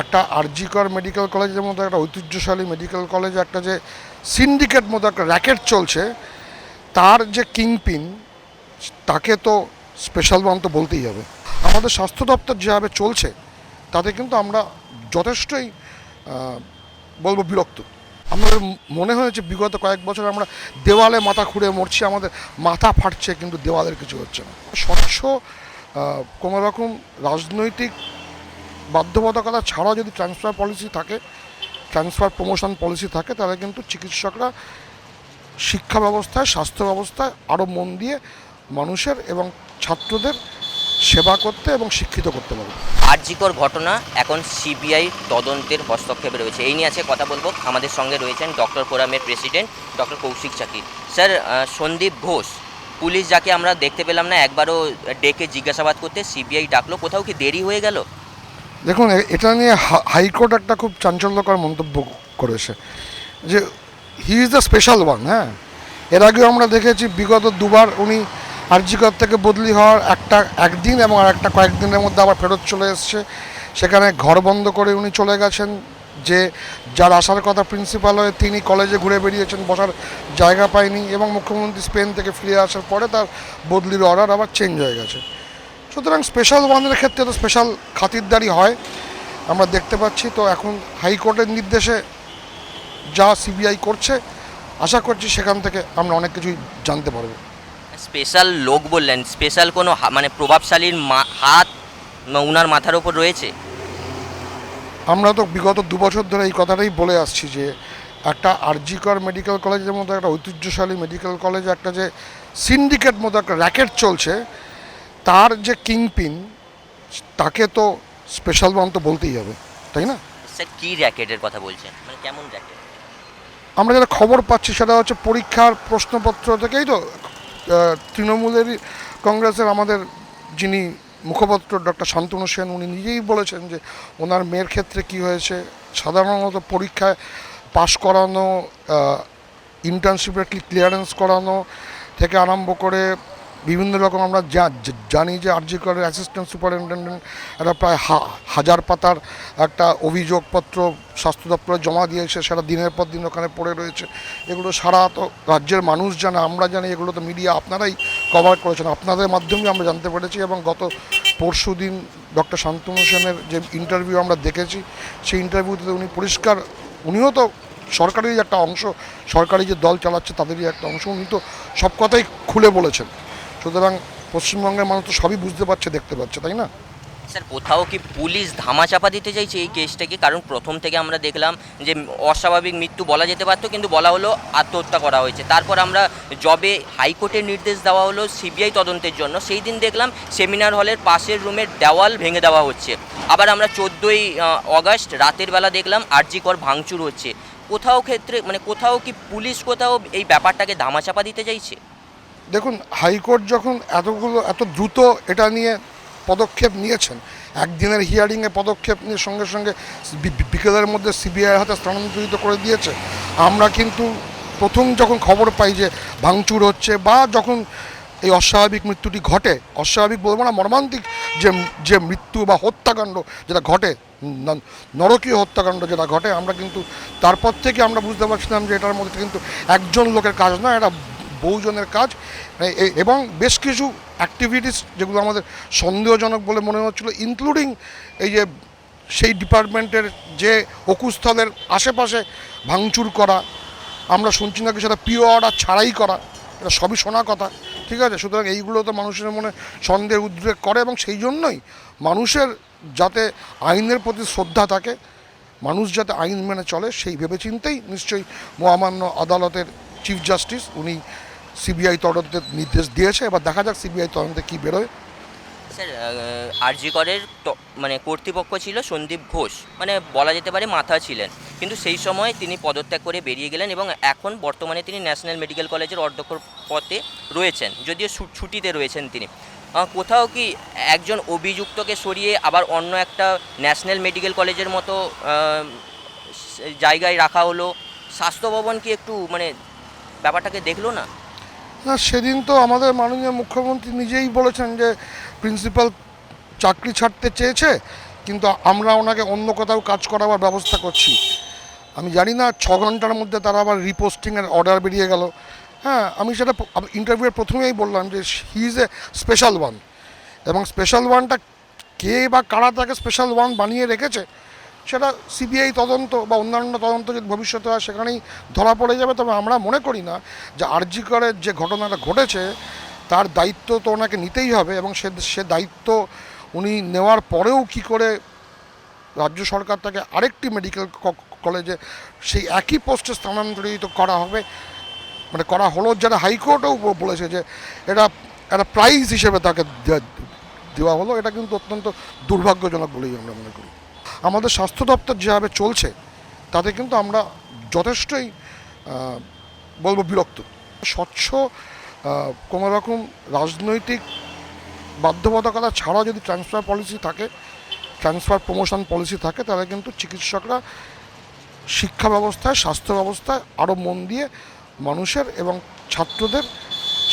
একটা আরজিকর মেডিকেল কলেজের মতো একটা ঐতিহ্যশালী মেডিকেল কলেজে একটা যে সিন্ডিকেট মতো একটা র্যাকেট চলছে, তার যে কিংপিন তাকে তো স্পেশাল ওয়ান তো বলতেই হবে। আমাদের স্বাস্থ্য দপ্তর যেভাবে চলছে, তাতে কিন্তু আমরা যথেষ্টই বলব বিরক্ত। আমাদের মনে হয়েছে বিগত কয়েক বছর আমরা দেওয়ালে মাথা খুঁড়ে মরছি, আমাদের মাথা ফাটছে, কিন্তু দেওয়ালের কিছু হচ্ছে না। স্বচ্ছ কোনোরকম রাজনৈতিক বাধ্যবাধকতা ছাড়াও যদি ট্রান্সফার পলিসি থাকে ট্রান্সফার প্রমোশন পলিসি থাকে, তাহলে কিন্তু চিকিৎসকরা শিক্ষা ব্যবস্থায় স্বাস্থ্য ব্যবস্থায় আরও মন দিয়ে মানুষের এবং ছাত্রদের সেবা করতে এবং শিক্ষিত করতে পারবে। আরজিকর ঘটনা এখন সিবিআই তদন্তের হস্তক্ষেপে রয়েছে। এই নিয়ে আছে কথা বলব। আমাদের সঙ্গে রয়েছেন ডক্টর ফোরামের president doctor Kaushik Chaki. Sir Sandip Ghosh, police যাকে আমরা দেখতে পেলাম না, একবারও ডেকে জিজ্ঞাসাবাদ করতে সিবিআই ডাকলো। কোথাও কি দেরি হয়ে গেল? দেখুন এটা নিয়ে হাইকোর্ট একটা খুব চাঞ্চল্যকর মন্তব্য করেছে যে he is the special one হ্যাঁ? এর আগেও আমরা দেখেছি, বিগত দুবার উনি আরজিকর থেকে বদলি হওয়ার একটা, একদিন এবং আর একটা কয়েকদিনের মধ্যে আবার ফেরত চলে এসছে। সেখানে ঘর বন্ধ করে উনি চলে গেছেন, যে, যার আসার কথা প্রিন্সিপাল হয়ে তিনি কলেজে ঘুরে বেরিয়েছেন বসার জায়গা পায়নি এবং মুখ্যমন্ত্রী স্পেন থেকে ফিরে আসার পরে তার বদলির অর্ডার আবার চেঞ্জ হয়ে গেছে। সুতরাং স্পেশাল ওয়ানের ক্ষেত্রে তো স্পেশাল খাতিরদারি হয়। আমরা দেখতে পাচ্ছি তো এখন হাইকোর্টের নির্দেশে যা সিবিআই করছে আশা করছি সেখান থেকে আমরা অনেক কিছুই জানতে পারব। স্পেশাল লোক বললেন স্পেশাল কোনো মানে প্রভাবশালীর হাত উনার মাথার ওপর রয়েছে? আমরা তো বিগত দু বছর ধরে এই কথাটাই বলে আসছি যে একটা আরজিকর মেডিকেল কলেজের মতো একটা ঐতিহ্যশালী মেডিকেল কলেজ একটা যে সিন্ডিকেট মতো একটা র্যাকেট চলছে তার যে কিংপিন তাকে তো স্পেশাল ওয়ান তো বলতেই হবে তাই না? স্যার কী র্যাকেটের কথা বলছেন? মানে কেমন র্যাকেট? আমরা যেটা খবর পাচ্ছি সেটা হচ্ছে পরীক্ষার প্রশ্নপত্র থেকেই তো তৃণমূলের কংগ্রেসের আমাদের যিনি মুখপাত্র ডক্টর শান্তনু সেন উনি নিজেই বলেছেন যে ওনার মেয়ের ক্ষেত্রে কি হয়েছে। সাধারণত পরীক্ষায় পাশ করানো ইন্টার্নশিপের ক্লিয়ারেন্স করানো থেকে আরম্ভ করে বিভিন্ন রকম আমরা জা- জানি যে আরজি করের অ্যাসিস্ট্যান্ট সুপারিনটেন্ডেন্ট একটা প্রায় হাজার পাতার একটা অভিযোগপত্র স্বাস্থ্য দপ্তরে জমা দিয়েছে, সেটা দিনের পর দিন ওখানে পড়ে রয়েছে। এগুলো সারা তো রাজ্যের মানুষ জানে, আমরা জানি, এগুলো তো মিডিয়া আপনারাই কভার করেছেন। আপনাদের মাধ্যমেই আমরা জানতে পেরেছি এবং গত পরশু দিন ডক্টর শান্তনু সেনের যে ইন্টারভিউ আমরা দেখেছি, সেই ইন্টারভিউতে উনি পরিষ্কার, উনিও তো সরকারেরই একটা অংশ, সরকারি যে দল চালাচ্ছে তাদেরই একটা অংশ, উনি তো সব কথাই খুলে বলেছেন। সুতরাং পশ্চিমবঙ্গের মানুষ তো সবই বুঝতে পারছে, দেখতে পাচ্ছে, তাই না? স্যার, কোথাও কি পুলিশ ধামাচাপা দিতে চাইছে এই কেসটাকে কারণ প্রথম থেকে আমরা দেখলাম যে অস্বাভাবিক মৃত্যু বলা যেতে পারতো, কিন্তু বলা হলো আত্মহত্যা করা হয়েছে। তারপর আমরা জবে হাইকোর্টের নির্দেশ দেওয়া হলো সিবিআই তদন্তের জন্য। সেই দিন দেখলাম সেমিনার হলের পাশের রুমের দেওয়াল ভেঙে দেওয়া হচ্ছে। আবার আমরা চোদ্দোই অগস্ট রাতের বেলা দেখলাম আরজিকর ভাঙচুর হচ্ছে। কোথাও ক্ষেত্রে মানে কোথাও কি পুলিশ কোথাও এই ব্যাপারটাকে ধামাচাপা দিতে চাইছে? দেখুন, হাইকোর্ট যখন এতগুলো, এত দ্রুত এটা নিয়ে পদক্ষেপ নিয়েছেন, একদিনের হিয়ারিংয়ে পদক্ষেপ নিয়ে সঙ্গে সঙ্গে বিকেলের মধ্যে সিবিআই হাতে স্থানান্তরিত করে দিয়েছে, আমরা কিন্তু প্রথম যখন খবর পাই যে ভাঙচুর হচ্ছে বা যখন এই অস্বাভাবিক মৃত্যুটি ঘটে, অস্বাভাবিক বলব না, মর্মান্তিক যে যে মৃত্যু বা হত্যাকাণ্ড যেটা ঘটে নরকীয় হত্যাকাণ্ড যেটা ঘটে, আমরা কিন্তু তারপর থেকে আমরা বুঝতে পারছিলাম যে এটার মধ্যে কিন্তু একজন লোকের কাজ না, এটা বহুজনের কাজ। এ- এবং বেশ কিছু অ্যাক্টিভিটিস যেগুলো আমাদের সন্দেহজনক বলে মনে হচ্ছিল ইনক্লুডিং এই যে সেই ডিপার্টমেন্টের যে অকুস্থলের আশেপাশে ভাঙচুর করা, আমরা শুনছি নাকি সেটা পিও অর্ডার ছাড়াই করা, এটা সবই শোনা কথা, ঠিক আছে? সুতরাং এইগুলো তো মানুষের মনে সন্দেহ উদ্রেক করে এবং সেই জন্যই মানুষের যাতে আইনের প্রতি শ্রদ্ধা থাকে, মানুষ যাতে আইন মেনে চলে, সেই ভেবেচিন্তেই নিশ্চয়ই মহামান্য আদালতের চিফ জাস্টিস উনি সিবিআই তদন্তের নির্দেশ দিয়েছে, এবার দেখা যাক সিবিআই তদন্তে কী বেরোয়। স্যার আরজিকরের মানে কর্তৃপক্ষ ছিল সন্দীপ ঘোষ মানে বলা যেতে পারে মাথা ছিলেন। কিন্তু সেই সময় তিনি পদত্যাগ করে বেরিয়ে গেলেন এবং এখন বর্তমানে তিনি ন্যাশনাল মেডিকেল কলেজের অধ্যক্ষ পদে রয়েছেন, যদিও ছুটিতে রয়েছেন তিনি। কোথাও কি একজন অভিযুক্তকে সরিয়ে আবার অন্য একটা ন্যাশনাল মেডিকেল কলেজের মতো জায়গায় রাখা হলো? স্বাস্থ্য ভবন কি একটু মানে ব্যাপারটাকে দেখল না? না, সেদিন তো আমাদের মাননীয় মুখ্যমন্ত্রী নিজেই বলেছেন যে প্রিন্সিপাল চাকরি ছাড়তে চেয়েছে, কিন্তু আমরা ওনাকে অন্য কোথাও কাজ করাবার ব্যবস্থা করছি। আমি জানি না, ছ ঘণ্টার মধ্যে তারা আবার রিপোস্টিংয়ের অর্ডার বেরিয়ে গেল। হ্যাঁ আমি সেটা ইন্টারভিউয়ের প্রথমেই বললাম যে he is a special one এবং স্পেশাল ওয়ানটা কে বা কারা তাকে স্পেশাল ওয়ান বানিয়ে রেখেছে সেটা সিবিআই তদন্ত বা অন্যান্য তদন্ত যদি ভবিষ্যতে হয়, সেখানেই ধরা পড়ে যাবে। তবে আমরা মনে করি না যে আরজি করের যে ঘটনাটা ঘটেছে, তার দায়িত্ব তো ওনাকে নিতেই হবে এবং সে সে দায়িত্ব উনি নেওয়ার পরেও কি করে রাজ্য সরকার তাকে আরেকটি মেডিকেল কলেজে সেই একই পোস্টে স্থানান্তরিত করা হবে। মানে করা হলো যারা হাইকোর্টেও বলেছে যে এটা একটা প্রাইজ হিসেবে তাকে দেওয়া হলো। এটা কিন্তু অত্যন্ত দুর্ভাগ্যজনক বলেই আমরা মনে করি। আমাদের স্বাস্থ্য দপ্তর যেভাবে চলছে, তাতে কিন্তু আমরা যথেষ্টই বলব বিরক্ত। স্বচ্ছ কোনো রকম রাজনৈতিক বাধ্যবাধকতা ছাড়া যদি ট্রান্সফার পলিসি থাকে ট্রান্সফার প্রমোশন পলিসি থাকে, তাহলে কিন্তু চিকিৎসকরা শিক্ষা ব্যবস্থায়, স্বাস্থ্য ব্যবস্থায় আরও মন দিয়ে মানুষের এবং ছাত্রদের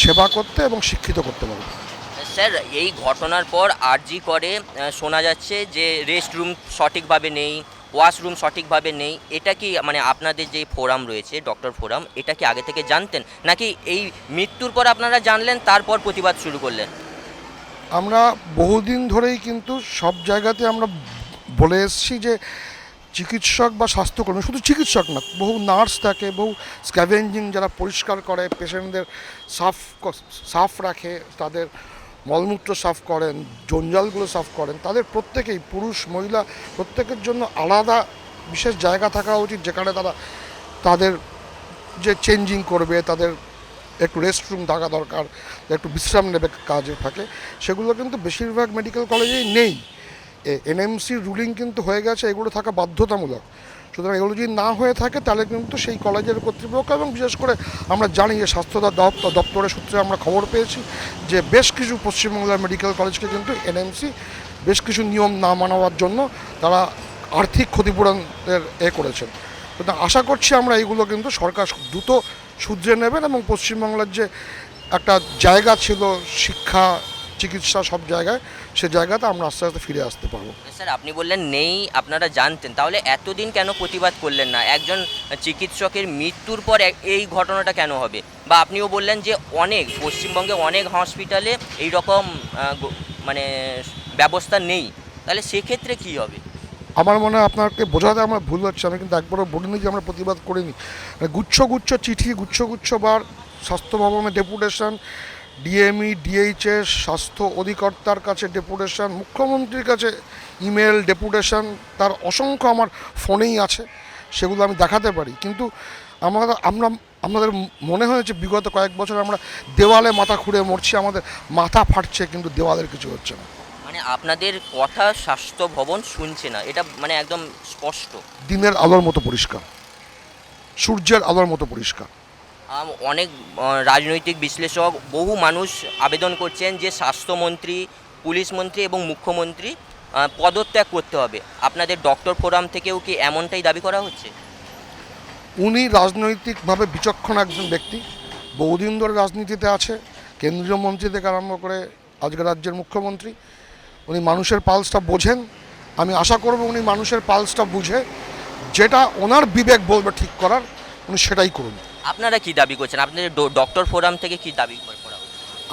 সেবা করতে এবং শিক্ষিত করতে পারবে। স্যার, এই ঘটনার পর আরজি করে শোনা যাচ্ছে যে রেস্ট রুম সঠিকভাবে নেই ওয়াশরুম সঠিকভাবে নেই। এটা কি মানে আপনাদের যে ফোরাম রয়েছে ডক্টর ফোরাম এটা কি আগে থেকে জানতেন? নাকি এই মৃত্যুর পর আপনারা জানলেন, তারপর প্রতিবাদ শুরু করলেন? আমরা বহুদিন ধরেই কিন্তু সব জায়গাতে আমরা বলে এসেছি যে চিকিৎসক বা স্বাস্থ্যকর্মী, শুধু চিকিৎসক না, বহু নার্স থাকে, বহু স্ক্যাভেঞ্জিং যারা পরিষ্কার করে পেশেন্টদের সাফ সাফ রাখে, তাদের মলমূত্র সাফ করেন, জঞ্জালগুলো সাফ করেন, তাদের প্রত্যেকেই, পুরুষ, মহিলা, প্রত্যেকের জন্য আলাদা বিশেষ জায়গা থাকা উচিত, যেখানে তারা তাদের যে চেঞ্জিং করবে, তাদের একটু রেস্ট রুম থাকা দরকার, একটু বিশ্রাম নেবে কাজে থাকে, সেগুলো কিন্তু বেশিরভাগ মেডিকেল কলেজেই নেই। এনএমসির রুলিং কিন্তু হয়ে গেছে, এগুলো থাকা বাধ্যতামূলক। সুতরাং এগুলো যদি না হয়ে থাকে, তাহলে কিন্তু সেই কলেজের কর্তৃপক্ষ এবং বিশেষ করে আমরা জানি যে স্বাস্থ্য দপ্তর দপ্তরের সূত্রে আমরা খবর পেয়েছি যে বেশ কিছু পশ্চিমবাংলার মেডিকেল কলেজকে কিন্তু এনএমসি বেশ কিছু নিয়ম না মানাবার জন্য তারা আর্থিক ক্ষতিপূরণের এ করেছেন। সুতরাং আশা করছি আমরা এইগুলো কিন্তু সরকার দ্রুত শুধরে নেবেন এবং পশ্চিমবাংলার যে একটা জায়গা ছিল শিক্ষা, চিকিৎসা সব জায়গায় সে জায়গাতে আমরা আস্তে আস্তে ফিরে আসতে পারব। স্যার আপনি বললেন নেই আপনারা জানতেন। তাহলে এতদিন কেন প্রতিবাদ করলেন না? একজন চিকিৎসকের মৃত্যুর পর এই ঘটনাটা কেন হবে? বা আপনিও বললেন যে অনেক পশ্চিমবঙ্গে অনেক হসপিটালে এই রকম মানে ব্যবস্থা নেই। তাহলে সেক্ষেত্রে কি হবে? আমার মনে হয় আপনাকে বোঝাতে আমার ভুল হচ্ছে। আমি কিন্তু একবারও বলিনি যে আমরা প্রতিবাদ করিনি। মানে গুচ্ছ গুচ্ছ চিঠি গুচ্ছ গুচ্ছ বার স্বাস্থ্য ভবনে ডেপুটেশন ডিএমই ডিএইচএস স্বাস্থ্য অধিকর্তার কাছে ডেপুটেশন মুখ্যমন্ত্রীর কাছে ইমেল ডেপুটেশন তার অসংখ্য আমার ফোনেই আছে সেগুলো আমি দেখাতে পারি। কিন্তু আমরা আমরা আমাদের মনে হয়েছে বিগত কয়েক বছর আমরা দেওয়ালে মাথা খুঁড়ে মরছি আমাদের মাথা ফাটছে কিন্তু দেওয়ালের কিছু হচ্ছে না। মানে আপনাদের কথা স্বাস্থ্য ভবন শুনছে না এটা মানে একদম স্পষ্ট। দিনের আলোর মতো পরিষ্কার সূর্যের আলোর মতো পরিষ্কার। অনেক রাজনৈতিক বিশ্লেষক, বহু মানুষ আবেদন করছেন যে স্বাস্থ্যমন্ত্রী পুলিশ মন্ত্রী এবং মুখ্যমন্ত্রী পদত্যাগ করতে হবে। আপনাদের ডক্টর ফোরাম থেকেও কি এমনটাই দাবি করা হচ্ছে? উনি রাজনৈতিকভাবে বিচক্ষণ একজন ব্যক্তি। বহুদিন ধরে রাজনীতিতে আছে, কেন্দ্রীয় মন্ত্রী থেকে আরম্ভ করে আজকের রাজ্যের মুখ্যমন্ত্রী। উনি মানুষের পালসটা বোঝেন। আমি আশা করব উনি মানুষের পালসটা বুঝে, যেটা ওনার বিবেক বলবে ঠিক করার, উনি সেটাই করুন। আপনারা কি দাবি করছেন? আপনাদের ডক্টর ফোরাম থেকে কি দাবি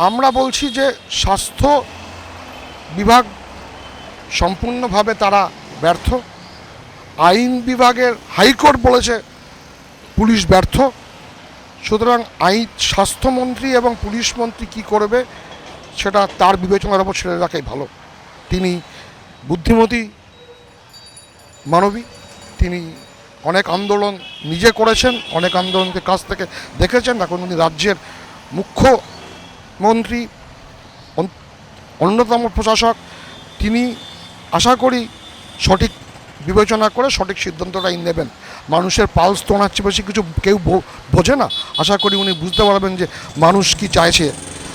আমরা বলছি যে স্বাস্থ্য বিভাগ সম্পূর্ণভাবে তারা ব্যর্থ। আইন বিভাগের হাইকোর্ট বলেছে পুলিশ ব্যর্থ। সুতরাং আইন স্বাস্থ্যমন্ত্রী এবং পুলিশ মন্ত্রী কী করবে সেটা তার বিবেচনার ওপর ছেড়ে রাখাই ভালো। তিনি বুদ্ধিমতী, মানবী, তিনি অনেক আন্দোলন নিজে করেছেন, অনেক আন্দোলনকে কাছ থেকে দেখেছেন। এখন উনি রাজ্যের মুখ্যমন্ত্রী, অন- অন্যতম প্রশাসক। তিনি আশা করি সঠিক বিবেচনা করে সঠিক সিদ্ধান্তটাই নেবেন। মানুষের পালস তো ওনার চেয়ে বেশি কিছু কেউ বোঝে না। আশা করি উনি বুঝতে পারবেন যে মানুষ কি চাইছে।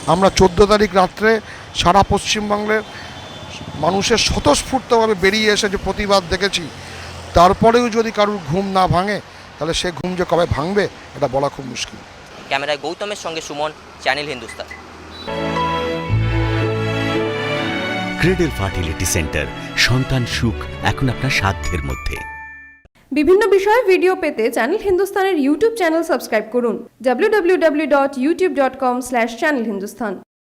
আমরা চোদ্দ তারিখ রাত্রে সারা পশ্চিমবাংলের মানুষের স্বতঃস্ফূর্তভাবে বেরিয়ে এসে যে প্রতিবাদ দেখেছি তারপরেও যদি কারুর ঘুম না ভাঙে তাহলে সে ঘুম যে কবে ভাঙবে এটা বলা খুব মুশকিল। ক্যামেরায় গৌতমের সঙ্গে Suman channel Hindustan. Cradle fertility centre সন্তান সুখ এখন আপনার সাধ্যের মধ্যে। বিভিন্ন বিষয়ে ভিডিও পেতে চ্যানেল হিন্দুস্তানের ইউটিউব চ্যানেল সাবস্ক্রাইব করুন www.youtube.com/channelhindustan